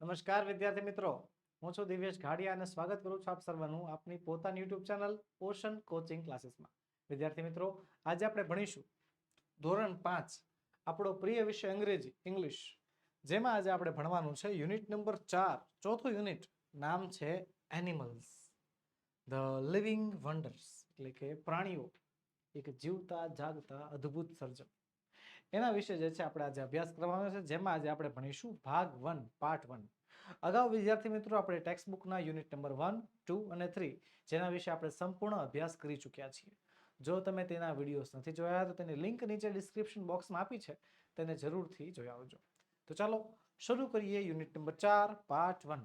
નમસ્કાર વિદ્યાર્થી મિત્રો. હું છું દિવ્યેશ ઘાડિયા અને સ્વાગત કરું છું આપ સર્વનું આપની પોતાની યુટ્યુબ ચેનલ ઓશન કોચિંગ ક્લાસીસમાં. વિદ્યાર્થી મિત્રો, આજે આપણે ભણીશું ધોરણ પાંચ, આપણો પ્રિય વિષય અંગ્રેજી, ઇંગ્લિશ. જેમાં આજે આપણે ભણવાનું છે યુનિટ નંબર ચાર, ચોથું યુનિટ, નામ છે એનિમલ્સ. ધ લિવિંગ વન્ડર્સ એટલે કે પ્રાણીઓ. એક જીવતા, જાગતા, અદ્ભુત સર્જન. એના વિશે જે છે આપણે આજે અભ્યાસ કરવાનો છે, જેમાં આજે આપણે ભણીશું ભાગ વન પાર્ટ વન. અગાઉ વિદ્યાર્થી મિત્રો આપણે ટેક્સ્ટ બુકના યુનિટ નંબર વન, ટુ અને થ્રી જેના વિશે આપણે સંપૂર્ણ અભ્યાસ કરી ચૂક્યા છીએ. જો તમે તેના વિડીયોઝ નથી જોયા તો તેની લિંક નીચે ડિસ્ક્રિપ્શન બોક્સમાં આપી છે, તેને જરૂરથી જોઈ આવજો. તો ચાલો શરૂ કરીએ યુનિટ નંબર ચાર પાર્ટ વન.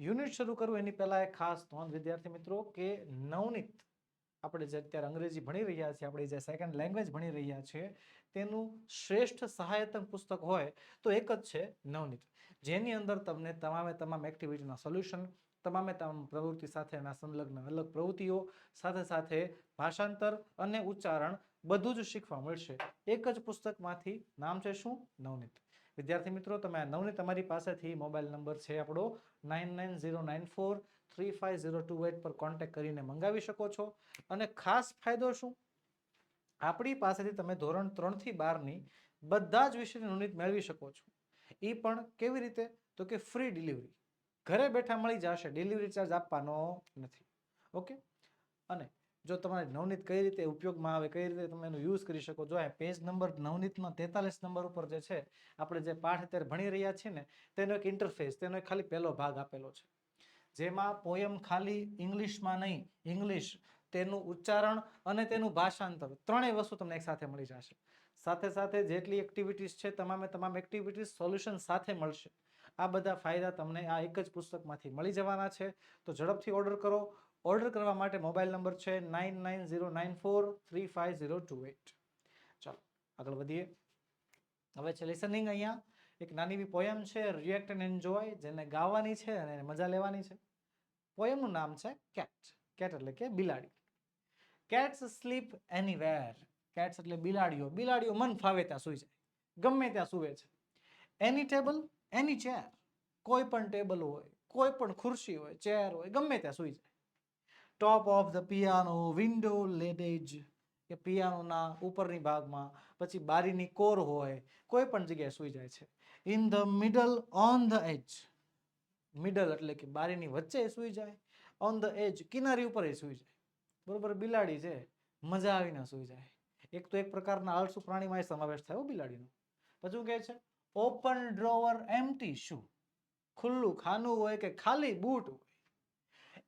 યુનિટ શરૂ કરવું એની પહેલા એક ખાસ નોંધ વિદ્યાર્થી મિત્રો કે નવનીત આપણે જે અત્યારે અંગ્રેજી ભણી રહ્યા છીએ, આપણે જે સેકન્ડ લેંગ્વેજ ભણી રહ્યા છીએ, તેનું શ્રેષ્ઠ સહાયતન પુસ્તક હોય તો એક જ છે નવનીત. જેની અંદર તમને તમામે તમામ એક્ટિવિટીના સોલ્યુશન તમામે તમામ પ્રવૃત્તિ સાથેના સંલગ્ન અલગ પ્રવૃત્તિઓ, સાથે સાથે ભાષાંતર અને ઉચ્ચારણ બધું જ શીખવા મળશે. એક જ પુસ્તકમાંથી નામ છે શું? નવનીત. વિદ્યાર્થી મિત્રો, તમે આ નવને તમારી પાસેથી મોબાઈલ નંબર છે આપણો nine nine zero nine four three five zero two eight પર કોન્ટેક્ટ કરીને મંગાવી શકો છો. અને ખાસ ફાયદો શું? આપણી પાસેથી તમે ધોરણ ત્રણથી બારની બધા જ વિષયની નોંધણી મેળવી શકો છો. એ પણ કેવી રીતે? તો કે ફ્રી ડિલિવરી ઘરે બેઠા મળી જશે ડિલિવરી ચાર્જ આપવાનો નથી. ઓકે? અને જો તમારે નવનીત કઈ રીતે ઉપયોગમાં આવે, કઈ રીતે તમે એનો યુઝ કરી શકો, જો આ પેજ નંબર નવનીતનો તેતાલીસ નંબર ઉપર જે છે, આપણે જે પાઠ અત્યારે ભણી રહ્યા છીએ ને, તેનો એક ઇન્ટરફેસ તેનો એક ખાલી પહેલો ભાગ આપેલો છે. જેમાં પોયમ ખાલી ઇંગ્લિશમાં નહીં ઇંગ્લિશ તેનું ઉચ્ચારણ અને તેનું ભાષાંતર, ત્રણેય વસ્તુ તમને એકસાથે મળી જશે. સાથે સાથે જેટલી એક્ટિવિટીઝ છે, તમામે તમામ એક્ટિવિટીઝ સોલ્યુશન સાથે મળશે. આ બધા ફાયદા તમને આ એક જ પુસ્તકમાંથી મળી જવાના છે. તો ઝડપથી ઓર્ડર કરો. ઓર્ડર કરવા માટે મોબાઈલ નંબર છે nine nine zero nine four three five zero two eight. ચાલો, આગળ વધીએ. હવે છે લિસનિંગ અહીંયા. એક નાની એવી પોયમ છે રિએક્ટ એન્ડ એન્જોય જેને ગાવાની છે અને એને મજા લેવાની છે. પોયમનું નામ છે કેટ કેટ એટલે કે બિલાડી. કેટ્સ સ્લીપ એનીવેર કેટ્સ એટલે બિલાડીઓ. બિલાડીઓ મન ફાવે ત્યાં સૂઈ જાય. ગમે ત્યાં સૂવે છે. એની ટેબલ એની ચેર કોઈ પણ ટેબલ હોય, કોઈ પણ ખુરશી હોય ચેર હોય, ગમે ત્યાં સૂઈ જાય. Top of the piano window ledge કે પિયાનોના ઉપરની ભાગમાં, પછી બારીની કોર હોય, કોઈ પણ જગ્યાએ સૂઈ જાય છે. In the middle on the edge middle એટલે કે બારીની વચ્ચે સૂઈ જાય ઓન ધ એજ કિનારી ઉપર સૂઈ જાય. બરોબર, બિલાડી છે, મજા આવીને સૂઈ જાય. એક તો એક પ્રકારના આળસુ પ્રાણીમાં એ સમાવેશ થયો બિલાડીનો. પછી શું કહે છે? ઓપન ડ્રોવર એમટી શું ખુલ્લું, ખાનું હોય કે ખાલી boot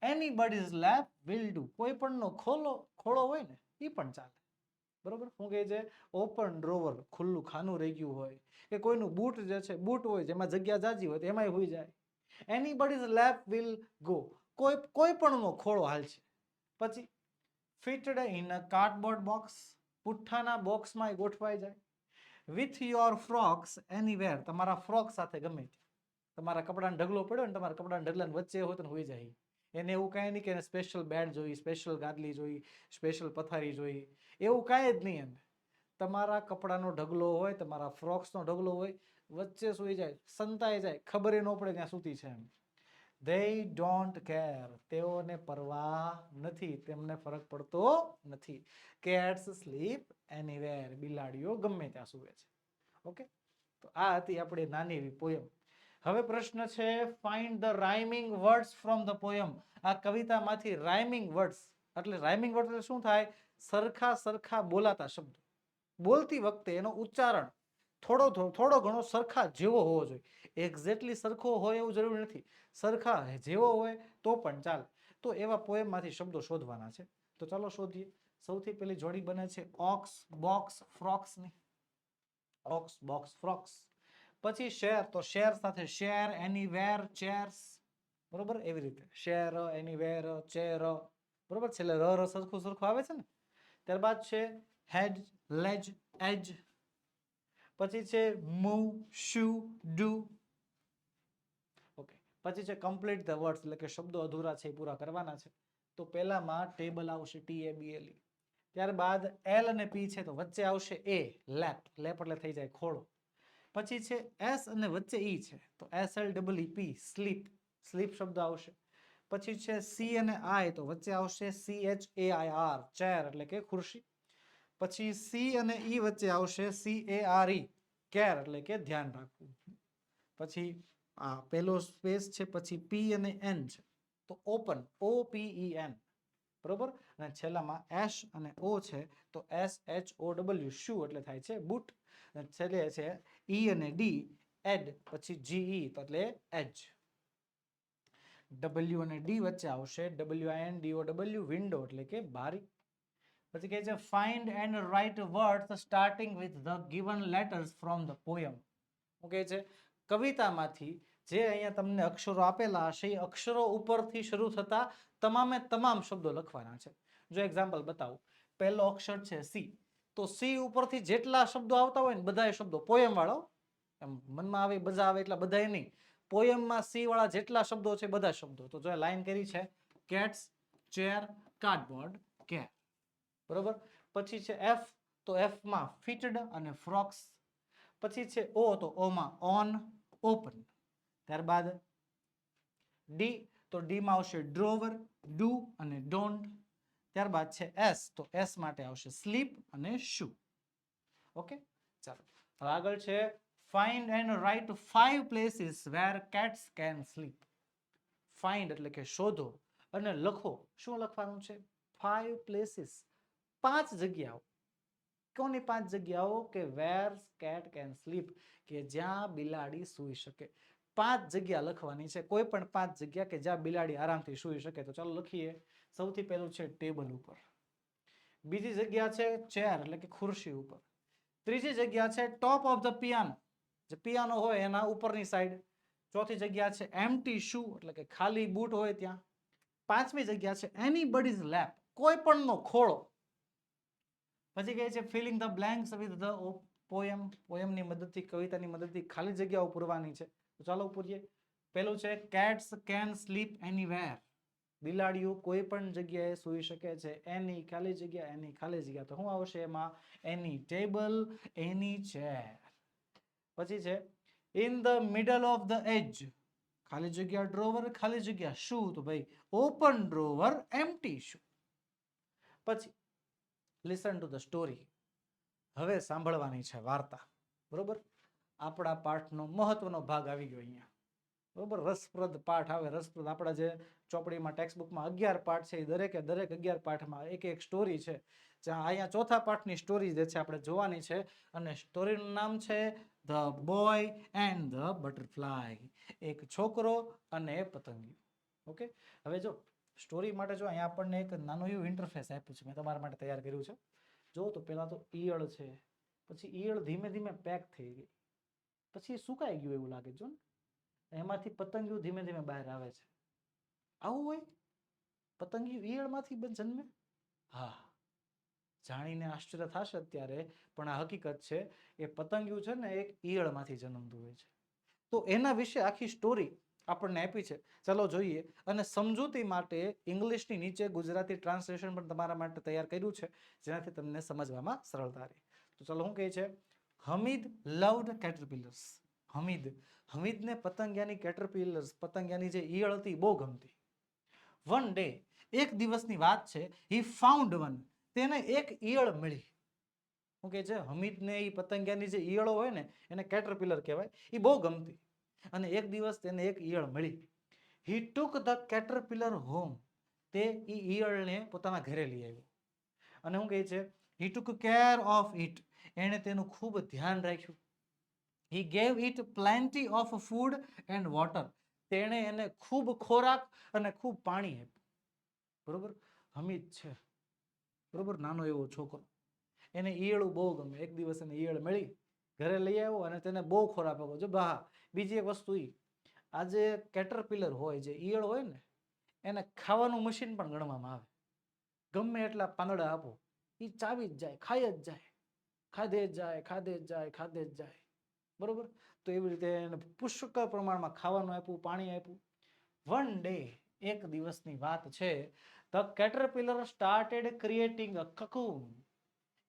anybody's lap will do કોઈ પણનો ખોલો, ખોળો હોય ને એ પણ ચાલે. બરોબર? શું કહે છે ઓપન ડ્રોવર ખુલ્લું ખાનું રહી ગયું હોય, કે કોઈનું બૂટ જે છે, બૂટ હોય, જેમાં જગ્યા જાજી હોય એમાંય હોઈ જાય. એની બડીઝ લેપ વિલ ગો કોઈ કોઈ પણનો ખોળો હાલ પછી fitted in a cardboard box પુઠ્ઠાના બોક્સમાં ગોઠવાઈ જાય. વિથ યોર ફ્રોક્સ એનીવેર તમારા ફ્રોક સાથે ગમે તમારા કપડાનો ઢગલો પડ્યો ને, તમારા કપડાના ઢગલાની વચ્ચે હોય તો હોઈ જાય એને એવું કાંઈ નહીં કે એને સ્પેશિયલ બેડ જોઈ સ્પેશિયલ ગાદલી જોઈ સ્પેશિયલ પથારી જોઈ. એવું કાંઈ જ નહીં એને તમારા કપડાનો ઢગલો હોય, તમારા ફ્રોક્સનો ઢગલો હોય, વચ્ચે સૂઈ જાય, સંતાઈ જાય, ખબર ન પડે ત્યાં સૂતી છે એમ. ધે ડોન્ટ કેર તેઓને પરવા નથી, તેમને ફરક પડતો નથી. કેટ્સ સ્લીપ એનીવેર બિલાડીઓ ગમે ત્યાં સૂવે છે. ઓકે? તો આ હતી આપણી નાની એવી પોયમ હવે પ્રશ્ન છે find the rhyming words from the poem આ કવિતામાંથી રાઇમિંગ વર્ડ્સ એટલે રાઇમિંગ વર્ડ એટલે શું થાય? સરખા સરખા બોલાતા શબ્દો. બોલતી વખતે એનો ઉચ્ચારણ થોડો થોડો ઘણો સરખા જેવો હોવો જોઈએ. એક્ઝેક્ટલી સરખો હોય એવું જરૂરી નથી. સરખા જેવો હોય તો પણ ચાલે. તો એવા પોયમમાંથી શબ્દો શોધવાના છે. તો ચાલો શોધીએ. સૌથી પહેલી જોડી બને છે ઓક્સ બોક્સ ફ્રોક્સની ઓક્સ બોક્સ ફ્રોક્સ પછી શેર તો શેર સાથે શેર એનીવેર ચેર્સ બરોબર? એવી રીતે. શેર એનીવેર ચેર બરોબર? છેલ્લે ર ર સરખું સરખું આવે છે ને? ત્યારબાદ છે હેડ લેજ એજ પછી છે મૂવ શુ ડુ ઓકે પછી છે કમ્પ્લીટ ધ વર્ડ્સ એટલે કે શબ્દો અધૂરા છે એ પૂરા કરવાના છે. તો પહેલામાં ટેબલ આવશે ટી એ બી એલ ત્યારબાદ એલ અને પી છે તો વચ્ચે આવશે એ લેપ લેપ એટલે થઈ જાય ખોળો. પછી છે એસ અને વચ્ચે ઈ છે. તો S L double E P, sleep. Sleep શબ્દ આવશે. પછી છે સી અને આઈ, તો વચ્ચે આવશે C H A I R, chair એટલે કે ખુરશી. પછી સી અને ઈ વચ્ચે આવશે C A R E, care એટલે કે ધ્યાન રાખવું. પછી આ પહેલો સ્પેસ છે, પછી પી અને એન છે. તો ઓપન, ઓ પી ઈ એન. બરોબર? અને છેલ્લામાં એશ અને ઓ છે, તો એસ એચ ઓ ડબલ્યુ, શું એટલે થાય છે? બૂટ. છેલ્લે છે ઈ અને ડી એડ પછી જીઈ તો એટલે એજ ડબલ્યુ અને ડી વચ્ચે આવશે. W I N D O W window એટલે કે બારી. પછી કહે છે find and write words starting with the given letters from the poem શું કહે છે? કવિતામાંથી જે અહીંયા તમને અક્ષરો આપેલા હશે, એ અક્ષરો ઉપરથી શરૂ થતા તમામે તમામ શબ્દો લખવાના છે. જો એક્ઝામ્પલ બતાવું. પહેલો અક્ષર છે સી તો સી ઉપરથી જેટલા શબ્દો આવતા હોય ને બધા શબ્દો. પોયમ વાળો, એમ મનમાં આવે બધા આવે એટલા બધાય નહીં. પોયમમાં સી વાળા જેટલા શબ્દો છે બધા શબ્દો. તો જો લાઈન કરી છે. કેટ્સ ચેર કાર્ડબોર્ડ કેર બરોબર? પછી છે એફ તો એફમાં ફિટડ અને ફ્રોક્સ પછી છે ઓ તો ઓમાં ઓન ઓપન ત્યારબાદ ડી તો ડીમાં આવશે ડ્રોવર ડુ અને ડોન્ટ ત્યારબાદ છે એસ. તો એસ માટે આવશે સ્લીપ અને શુ. ઓકે? ચાલો. હવે આગળ છે find and write five places where cats can sleep. Find એટલે કે શોધો અને લખો. શું લખવાનું છે? Five places. પાંચ જગ્યાઓ. કોની પાંચ જગ્યાઓ? કે વેર કેટ કેન સ્લીપ. કે જ્યાં બિલાડી સૂઈ શકે. પાંચ જગ્યા લખવાની છે. કોઈ પણ પાંચ જગ્યા કે જ્યાં બિલાડી આરામથી સૂઈ શકે. તો ચાલો લખીએ. સૌથી પહેલું છે ટેબલ ઉપર. બીજી જગ્યા છે ચેર, એટલે કે ખુરશી ઉપર. ત્રીજી જગ્યા છે ટોપ ઓફ ધ પિયાનો. જે પિયાનો હોય એના ઉપરની સાઈડ. ચોથી જગ્યા છે એમટી શુ, એટલે કે ખાલી બૂટ હોય ત્યાં. પાંચમી જગ્યા છે એની બડીઝ લેપ, કોઈ પણનો ખોળો. પછી કહે છે filling the blanks with the poem. પોયમની મદદથી, કવિતાની મદદથી ખાલી જગ્યાઓ પૂરવાની છે. તો ચાલો પૂરીએ. પેલું છે કેટ્સ કેન સ્લીપ એનીવેર. બિલાડીઓ કોઈ પણ જગ્યાએ સૂઈ શકે છે, એની ખાલી જગ્યા, એની ખાલી જગ્યા. તો શું આવશે એમાં? એની ટેબલ, એની ચેર પછી છે in the middle of the edge ખાલી જગ્યા ડ્રોવર ખાલી જગ્યા શું તો ભાઈ ઓપન ડ્રોવર એમટી શું પછી લિસન ટુ ધ સ્ટોરી હવે સાંભળવાની છે વાર્તા. બરોબર? આપણા પાઠનો મહત્વનો ભાગ આવી ગયો અહીંયા. બરોબર? રસપ્રદ પાઠ આવે, રસપ્રદ. આપણા જે ચોપડીમાં ટેક્સ્ટ બુકમાં અગિયાર પાઠ છે, એ દરેકે દરેક અગિયાર પાઠમાં એક એક સ્ટોરી છે. જ્યાં અહીંયા ચોથા પાઠની સ્ટોરી જે છે, આપણે જોવાની છે. અને સ્ટોરીનું નામ છે the boy and the butterfly. એક છોકરો અને પતંગિયું. ઓકે? હવે જો, સ્ટોરી માટે જો અહીંયા આપણને એક નાનું એવું ઇન્ટરફેસ આપ્યું છે, મેં તમારા માટે તૈયાર કર્યું છે. જો તો પહેલાં તો ઈયળ છે, પછી ઈયળ ધીમે ધીમે પેક થઈ ગઈ. પછી સુકાઈ ગયું એવું લાગે જો ને એમાંથી પતંગિયું ધીમે ધીમે બહાર આવે છે. આવું હોય? પતંગિયું ઈયળમાંથી જન્મે? હા. જાણીને આશ્ચર્ય થશે અત્યારે, પણ આ હકીકત છે, એ પતંગિયું છે ને એક ઈયળમાંથી જન્મતું હોય છે. તો એના વિશે આખી સ્ટોરી આપણને આપી છે. ચલો જોઈએ. અને સમજૂતી માટે ઇંગ્લિશની નીચે ગુજરાતી ટ્રાન્સલેશન પણ તમારા માટે તૈયાર કર્યું છે, જેનાથી તમને સમજવામાં સરળતા રહે. તો ચલો શું કહે છે, હમીદ લવડ કેટરપિલર્સ. હમીદ. હમીદને પતંગિયાની કેટરપિલર્સ પતંગિયાની જે ઈયળ હતી બહુ ગમતી. વન ડે એક દિવસની વાત છે હી ફાઉન્ડ વન તેને એક ઈયળ મળી. શું કહે છે? હમીદને એ પતંગિયાની જે ઈયળો હોય ને, એને કેટરપિલર કહેવાય એ બહુ ગમતી. અને એક દિવસ તેને એક ઈયળ મળી. He took the caterpillar home તે એ ઈયળને પોતાના ઘરે લઈ આવ્યો અને શું કહે છે? He took care of it એણે તેનું ખૂબ ધ્યાન રાખ્યું. He gave it plenty of food and water તેણે એને ખૂબ ખોરાક અને ખૂબ પાણી આપ્યું. બરોબર? હમીદ છે. બરોબર? નાનો એવો છોકરો. એને ઈયળું બહુ ગમે. એક દિવસ એને ઈયળ મળી, ઘરે લઈ આવ્યો અને તેને બહુ ખોરાક આપ્યો જો બા, બીજી એક વસ્તુ એ આ જે કેટરપિલર હોય, જે ઈયળ હોય ને, એને ખાવાનું મશીન પણ ગણવામાં આવે. ગમે એટલા પાંદડા આપો એ ચાવી જ જાય, ખાઈ જ જાય. ખાધે જ જાય, ખાધે જ જાય, ખાધે જ જાય. બરોબર? તો એવી રીતે એને પુષ્કળ પ્રમાણમાં ખાવાનું આપ્યું, પાણી આપ્યું. વન ડે એક દિવસની વાત છે the caterpillar started creating a cocoon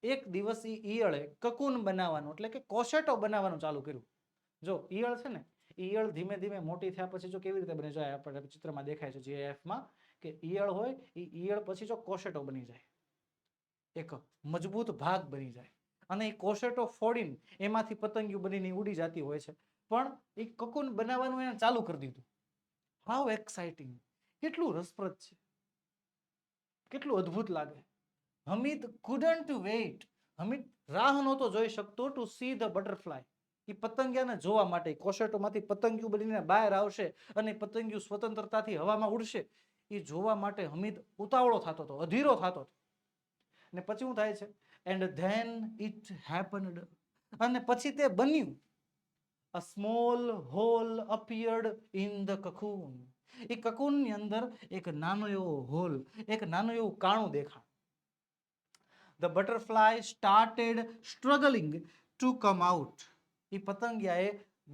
એક દિવસ એ ઈયળે કકૂન બનાવવાનું, એટલે કે કોશેટો બનાવવાનું ચાલુ કર્યું. જો, ઈયળ છે ને ઈયળ ધીમે ધીમે મોટી થયા પછી જો કેવી રીતે બને? જો આપણે ચિત્રમાં દેખાય છે જીએફમાં કે ઈયળ હોય એ ઈયળ પછી જો કોશેટો બની જાય. એક મજબૂત ભાગ બની જાય. અને એ કોશેટો ફોડીને એમાંથી પતંગિયું બનીને ઉડી જતી હોય છે. પણ એ કકુન બનાવવાનું એને ચાલુ કરી દીધું. હાઉ એક્સાઇટિંગ કેટલું રસપ્રદ છે. કેટલું અદ્ભુત લાગે. હમીદ કુડન્ટ વેઇટ હમીદ રાહ નહોતો જોઈ શકતો ટુ સી ધ બટરફ્લાય એ પતંગિયાને જોવા માટે કોશેટોમાંથી પતંગિયું બનીને બહાર આવશે અને પતંગિયું સ્વતંત્રતાથી હવામાં ઉડશે. એ જોવા માટે હમીદ ઉતાવળો થતો હતો, અધીરો થતો હતો. ને પછી શું થાય છે? એન્ડ ધેન ઇટ હેપન્ડ અને પછી તે બન્યું. A small hole appeared in the cocoon એ કકૂનની અંદર એક નાનો એવો હોલ એક નાનો એવું કાણું દેખાણ the butterfly started struggling to come out એ પતંગિયાએ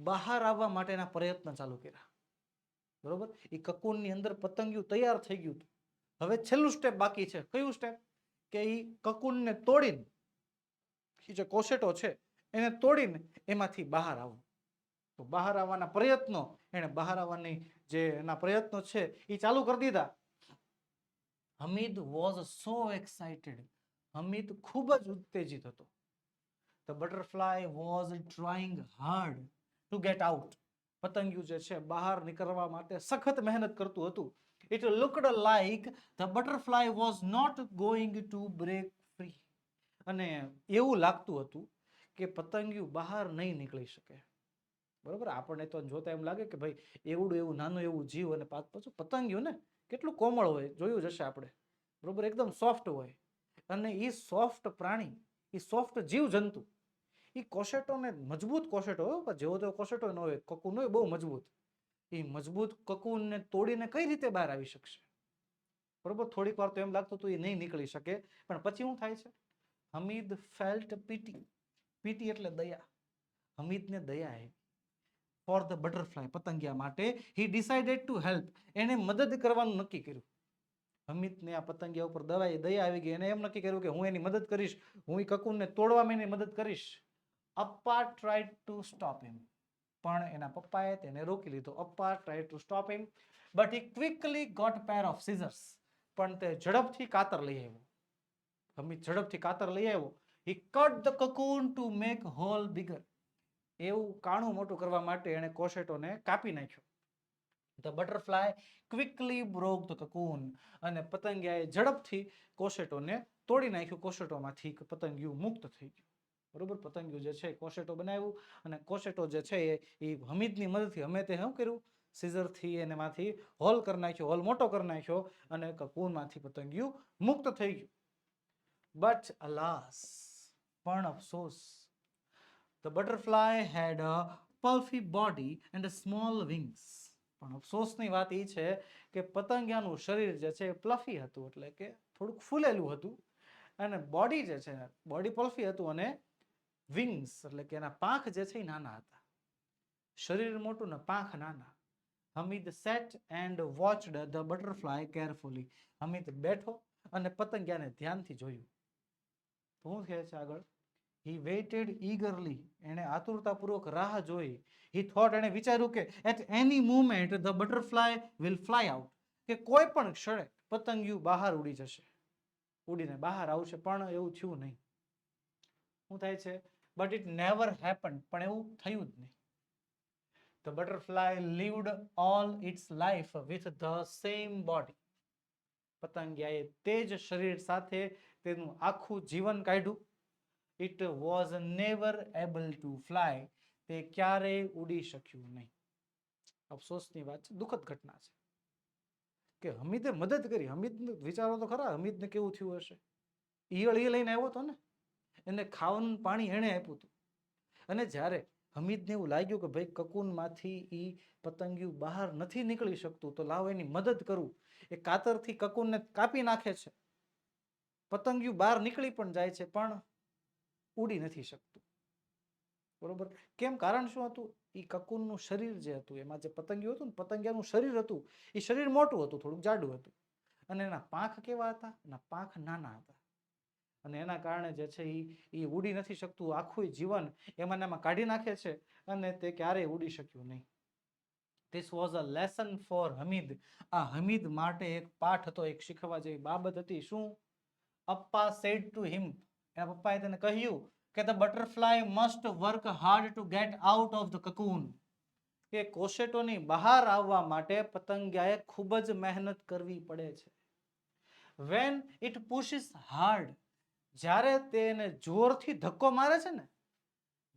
બહાર આવવા માટેના પ્રયત્ન ચાલુ કર્યા. બરોબર? એ કકૂનની અંદર પતંગિયું તૈયાર થઈ ગયું હવે છેલ્લું સ્ટેપ બાકી છે. કયું સ્ટેપ કે એ કકુનને તોડીને એ જે કોસેટો છે, એને તોડીને એમાંથી બહાર આવવું તો બહાર આવવાના પ્રયત્નો, એને બહાર આવવાની જે એના પ્રયત્નો છે એ ચાલુ કરી દીધા. Hamid was so excited Hamid ખૂબ જ ઉત્તેજિત હતો. The butterfly was trying hard to get out પતંગિયું જે છે, બહાર નીકળવા માટે સખત મહેનત કરતું હતું. It looked like the butterfly was not going to break free અને એવું લાગતું હતું કે પતંગિયું બહાર નહીં નીકળી શકે. બરોબર? આપણને તો જોતા એમ લાગે કે ભાઈ, એવડું એવું, નાનું એવું જીવ અને પાછ, પાછું પતંગિયું ને, કેટલું કોમળ હોય, જોયું જ હશે આપણે. બરોબર? એકદમ સોફ્ટ હોય. અને એ સોફ્ટ પ્રાણી એ સોફ્ટ જીવ જંતુ એ કોશેટોને મજબૂત કોશેટો હોય જેવો તેવો કોશેટો ન હોય કકુન હોય, બહુ મજબૂત. એ મજબૂત કકુનને તોડીને કઈ રીતે બહાર આવી શકશે? બરોબર? થોડીક વાર તો એમ લાગતું હતું એ નહીં નીકળી શકે. પણ પછી શું થાય છે? હમીદ ફેલ્ટ પીટી પીટી એટલે દયા. હમીદને દયા આવી. ફોર ધ બટરફ્લાય પતંગિયા માટે હી ડિસાઇડેડ ટુ હેલ્પ એને મદદ કરવાનું નક્કી કર્યું. હમીદને આ પતંગિયા ઉપર દવાઈ, દયા આવી ગઈ. એને એમ નક્કી કર્યું કે હું એની મદદ કરીશ. હું એ કકુનને તોડવામાં એની મદદ કરીશ. Appa tried to stop him પણ એના પપ્પાએ તેને રોકી લીધો. Appa try to stop him but he quickly got pair of scissors પણ તે ઝડપથી કાતર લઈ આવ્યો. અમિત ઝડપથી કાતર લઈ આવ્યો. He cut the cocoon to make hole bigger એવું કાણું મોટું કરવા માટે એણે કોશેટોને કાપી નાખ્યો. The butterfly quickly broke the cocoon અને પતંગિયાએ ઝડપથી કોશેટોને તોડી નાખ્યું. કોશેટોમાંથી પતંગિયું મુક્ત થઈ ગયું. બરોબર? પતંગિયું જે છે એ કોશેટો બનાવ્યું અને કોશેટો જે છે એ એ હમીદની મદદથી અમે તે શું કર્યું? સીઝરથી એનામાંથી હોલ કરી નાખ્યો, હોલ મોટો કરી નાખ્યો અને કકૂનમાંથી પતંગિયું મુક્ત થઈ ગયું. બટ અલાસ પણ અફસોસ the butterfly had a પલ્ફી body and a small wings પણ અફસોસની વાત એ છે કે પતંગિયાનું શરીર જે છે એ પ્લફી હતું, એટલે કે થોડુંક ફૂલેલું હતું. અને બોડી જે છે બોડી પલ્ફી હતું અને વિંગ્સ એટલે કે એના પાંખ જે છે એ નાના હતા. શરીર મોટું ને પાંખ નાના. Hamid sat and watched the butterfly carefully Hamid બેઠો અને પતંગિયાને ધ્યાનથી જોયું. શું કહે છે આગળ હી વેઇટેડ ઈગરલી એણે આતુરતાપૂર્વક રાહ જોઈ. હી થોટ એણે વિચાર્યું કે at any moment the butterfly will fly out કે કોઈ પણ ક્ષણે પતંગિયું બહાર ઉડી જશે. ઉડીને બહાર આવશે, પણ એવું થયું નહીં. શું થાય છે? બટ ઇટ નેવર હેપન પણ એવું થયું જ નહીં. The butterfly lived all its life with the same body પતંગિયાએ તે જ શરીર સાથે તેનું આખું જીવન કાઢ્યું. It was never able to fly તે ક્યારેય ઉડી શક્યું નહીં. અફસોસની વાત છે, દુઃખદ ઘટના છે. કે હમીદે મદદ કરી. હમીદ વિચારો તો ખરા, હમીદને કેવું થયું હશે? ઈયળ એ લઈને આવ્યો હતો ને? એને ખાવાનું પાણી એણે આપ્યું હતું. અને જ્યારે હમીદને એવું લાગ્યું કે ભાઈ કકુનમાંથી એ પતંગિયું બહાર નથી નીકળી શકતું, તો લાવ એની મદદ કરું. એ કાતરથી કકુનને કાપી નાખે છે. પતંગિયું બહાર નીકળી પણ જાય છે, પણ ઉડી નથી શકતું. બરોબર? કેમ? કારણ શું હતું? એ કકુનનું શરીર જે હતું, એમાં જે પતંગિયું હતું ને, પતંગિયાનું શરીર હતું એ શરીર મોટું હતું, થોડુંક જાડું હતું. અને એના પાંખ કેવા હતા? એના પાંખ નાના હતા. અને એના કારણે જે છે એ એ ઉડી નથી શકતું આખું જીવન એમાં એમાં કાઢી નાખે છે અને તે ક્યારેય ઉડી શક્યું નહીં. This was a lesson for Hamid આ હમીદ માટે એક પાઠ હતો, એક શીખવા જેવી બાબત હતી. શું? અપ્પા સેડ ટુ હિમ એના પપ્પાએ તેને કહ્યું કે the butterfly must work hard to get out of the cocoon કે કોશેટોની બહાર આવવા માટે પતંગિયાએ ખૂબ જ મહેનત કરવી પડે છે. વેન ઇટ પુશિસ હાર્ડ જ્યારે તેને જોરથી ધક્કો મારે છે ને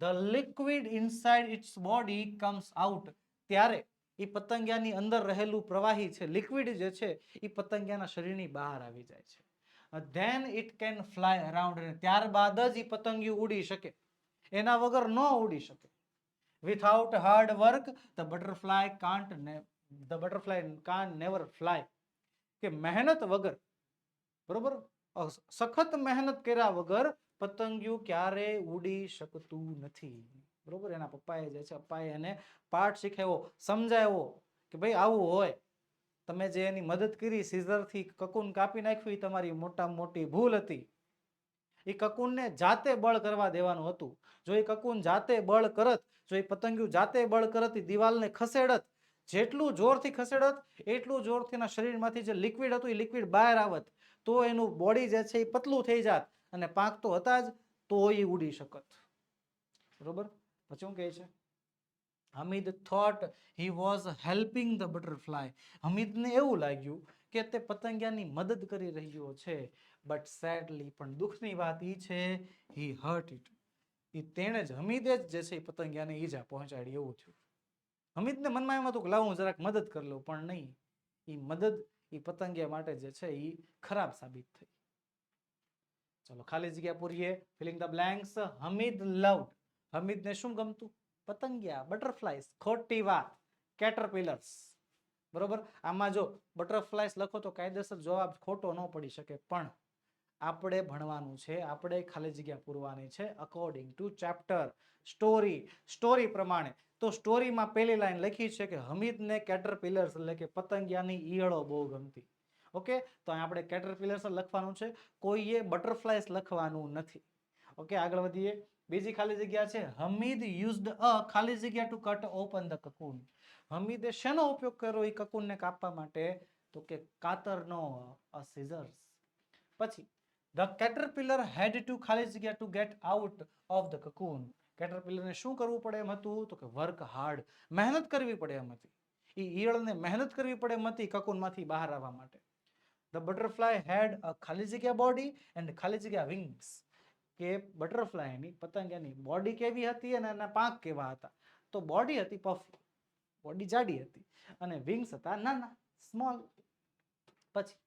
the liquid inside its body comes out ત્યારે એ પતંગિયાની અંદર રહેલું પ્રવાહી છે લિક્વિડ જે છે, એ પતંગિયાના શરીરની બહાર આવી જાય છે. Then it can fly around ત્યારબાદ જ એ પતંગિયું ઉડી શકે. એના વગર ન ઉડી શકે. Without hard work the butterfly can't ને the butterfly can never fly કે મહેનત વગર, બરોબર? સખત મહેનત કર્યા વગર પતંગિયું ક્યારેય ઉડી શકતું નથી. બરોબર? એના પપ્પાએ જે છે, પપ્પાએ એને પાઠ શીખવ્યો, સમજાવ્યો કે ભાઈ આવું હોય. તમે જે એની મદદ કરી સીઝરથી કકુન કાપી નાખ્યું એ તમારી મોટા મોટી ભૂલ હતી. એ કકુનને જાતે બળ કરવા દેવાનું હતું. જો એ કકુન જાતે બળ કરત, જો એ પતંગિયું જાતે બળ કરત એ દિવાલને ખસેડત, જેટલું જોરથી ખસેડત, એટલું જોરથી એના શરીરમાંથી જે લિક્વિડ હતું એ લિક્વિડ બહાર આવત. તો એનું બોડી જે છે એ પતલું થઈ જાત અને પાક તો હતા જ, તો એ ઉડી શકત. બરોબર? પછી શું કહે છે? Hamid thought he was helping the butterfly હમીદને એવું લાગ્યું કે તે પતંગિયાની મદદ કરી રહ્યો છે બટ સેડલી પણ દુઃખની વાત એ છે હી હર્ટ ઇટ એ તેણે જ હમીદે જ જે છે એ પતંગિયાને ઈજા પહોંચાડી એવું થયું. હમીદને મનમાં એમ હતું કે લાવું જરાક મદદ કરી લઉં, પણ નહીં. એ મદદ એ પતંગિયા માટે જે છે એ ખરાબ સાબિત થઈ. ચલો ખાલી જગ્યા પૂરીએ. Filling the blanks Hamid loved હમીદને શું ગમતું? પતંગિયા બટરફ્લાયસ ખોટી વાત. કેટરપિલર્સ બરોબર? આમાં જો બટરફ્લાયસ લખો તો કાયદેસર જવાબ ખોટો ન પડી શકે. પણ આપણે ભણવાનું છે, આપણે ખાલી જગ્યા પૂરવાની છે according to chapter story story પ્રમાણે. તો સ્ટોરીમાં પહેલી લાઈન લખી છે કે હમીદને કેટરપિલર્સ એટલે કે પતંગિયાની ઈયળો બહુ ગમતી. ઓકે? તો આપણે કેટરપિલર્સ લખવાનું છે, કોઈએ બટરફ્લાયસ લખવાનું નથી. ઓકે? આગળ વધીએ. બીજી ખાલી જગ્યા છે, હમીદ યુઝડ અ ખાલી જગ્યા to cut open the cocoon હમીદે શેનો ઉપયોગ કર્યો એ કકુનને કાપવા માટે? તો કે કાતરનો, અ સિઝર્સ પછી ધ કેટરપિલર હેડ ટુ ખાલી જગ્યા to get out of the cocoon કેટરપિલરને શું કરવું પડે એમ હતું? તો કે વર્ક હાર્ડ મહેનત કરવી પડે એમ હતી. એ ઈયળને મહેનત કરવી પડે એમ હતી કકૂનમાંથી બહાર આવવા માટે. ધ બટરફ્લાય હેડ અ ખાલી જગ્યા બોડી એન્ડ ખાલી જગ્યા વિંગ્સ કે બટરફ્લાયની પતંગની બોડી કેવી હતી અને એના પાંખ કેવા હતા? તો બોડી હતી પફી બોડી જાડી હતી. અને વિંગ્સ હતા નાના સ્મોલ પછી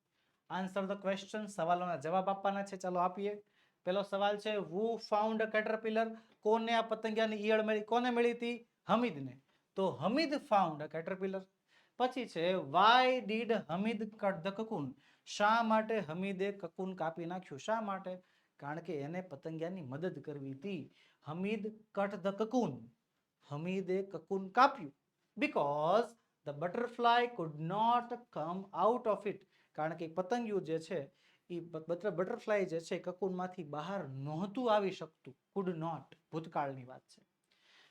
આન્સર ધ ક્વેશ્ચન સવાલોના જવાબ આપવાના છે. ચાલો આપીએ. પેલો સવાલ છે વુ ફાઉન્ડ કેટરપિલર કોને આ પતંગિયાની ઈયળ મળી? કોને મળી હતી? હમીદને. તો હમીદ ફાઉન્ડ કેટરપિલર પછી છે why did Hamid cut the cocoon શા માટે હમીદે કકુન કાપી નાખ્યું? શા માટે? કારણ કે એને પતંગિયાની મદદ કરવી હતી. હમીદ કટ ધ કકુન હમીદે cocoon કાપ્યું. Because the butterfly could not come out of it કારણ કે પતંગિયું જે છે એ બટરફ્લાય જે છે કકુનમાંથી બહાર નહોતું આવી શકતું. કુડ નોટ ભૂતકાળની વાત છે.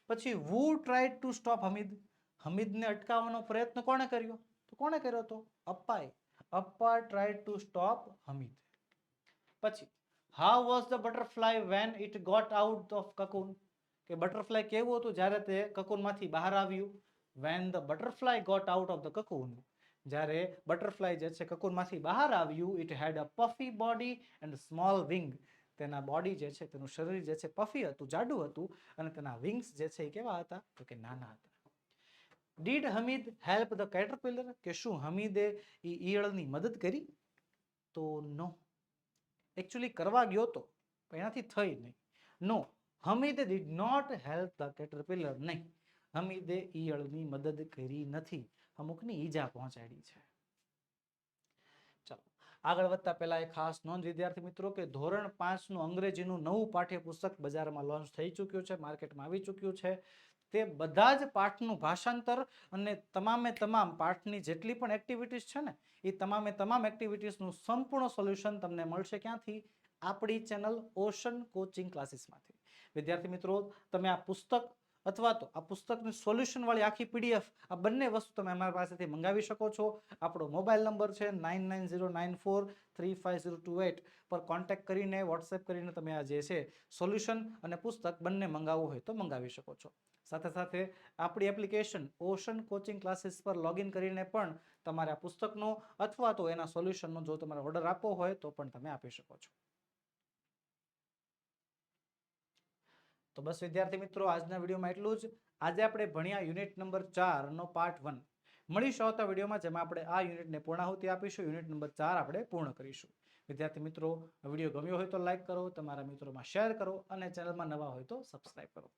પછી who tried to stop Hamid? હમીદને અટકાવવાનો પ્રયત્ન કોણે કર્યો? તો કોણે કર્યો હતો અપ્પાએ. Appa try to stop Hamid. પછી how was the butterfly when it got out of cocoon કે બટરફ્લાય કેવું હતું જ્યારે તે કકુનમાંથી બહાર આવ્યું? When the butterfly got out of the cocoon જ્યારે બટરફ્લાય જે છે કકુરમાંથી બહાર આવ્યું it had a puffy body and small wing તેના બોડી જે છે, તેનું શરીર જે છે પફી હતું, જાડું હતું અને તેના વિંગ્સ જે છે એ કેવા હતા? તો કે નાના હતા. Did Hamid help the caterpillar કે શું હમીદે એ ઈયળની મદદ કરી? તો નો એકચ્યુઅલી કરવા ગયો તો એનાથી થઈ નહીં. No હમીદે did not help the caterpillar નહીં. હમીદે ઈયળની મદદ કરી નથી. અમુકની ઈજા પહોંચાડી છે. ચાલો, આગળ વધતા પહેલા એ ખાસ નોંધ. વિદ્યાર્થી મિત્રો, કે ધોરણ પાંચનું અંગ્રેજીનું નવું પાઠ્યપુસ્તક બજારમાં લોન્ચ થઈ ચૂક્યું છે, માર્કેટમાં આવી ચૂક્યું છે. તે બધા જ પાઠનું ભાષાંતર અને તમામે તમામ પાઠની જેટલી પણ એક્ટિવિટીઝ છે ને, એ તમામે તમામ એક્ટિવિટીઝનું સંપૂર્ણ સોલ્યુશન તમને મળશે ક્યાંથી? આપણી ચેનલ ઓશન કોચિંગ ક્લાસીસમાંથી વિદ્યાર્થી મિત્રો, તમે આ પુસ્તક અથવા તો આ પુસ્તકની સોલ્યુશન વાળી આખી પીડીએફ આ બંને વસ્તુ તમે અમારા પાસેથી મંગાવી શકો છો. આપણો મોબાઈલ નંબર છે nine nine zero nine four three five zero two eight પર કોન્ટેક્ટ કરીને વોટ્સએપ કરીને તમે આ જે છે સોલ્યુશન અને પુસ્તક બંને મંગાવવું હોય તો મંગાવી શકો છો. સાથે સાથે આપણી એપ્લિકેશન ઓશન કોચિંગ ક્લાસીસ પર લોગિન કરીને પણ તમારે આ પુસ્તકનો અથવા તો એના સોલ્યુશનનો જો તમારે ઓર્ડર આપવો હોય તો પણ તમે આપી શકો છો. તો બસ વિદ્યાર્થી મિત્રો, આજના વિડીયોમાં એટલું જ. આજે આપણે ભણ્યા યુનિટ નંબર ચારનો પાર્ટ વન. મળીશું આવતા વિડીયોમાં, જેમાં આપણે આ યુનિટને પૂર્ણાહુતિ આપીશું. યુનિટ નંબર ચાર આપણે પૂર્ણ કરીશું. વિદ્યાર્થી મિત્રો, વીડિયો ગમ્યો હોય તો લાઇક કરો, તમારા મિત્રોમાં શેર કરો અને ચેનલમાં નવા હોય તો સબસ્ક્રાઈબ કરો.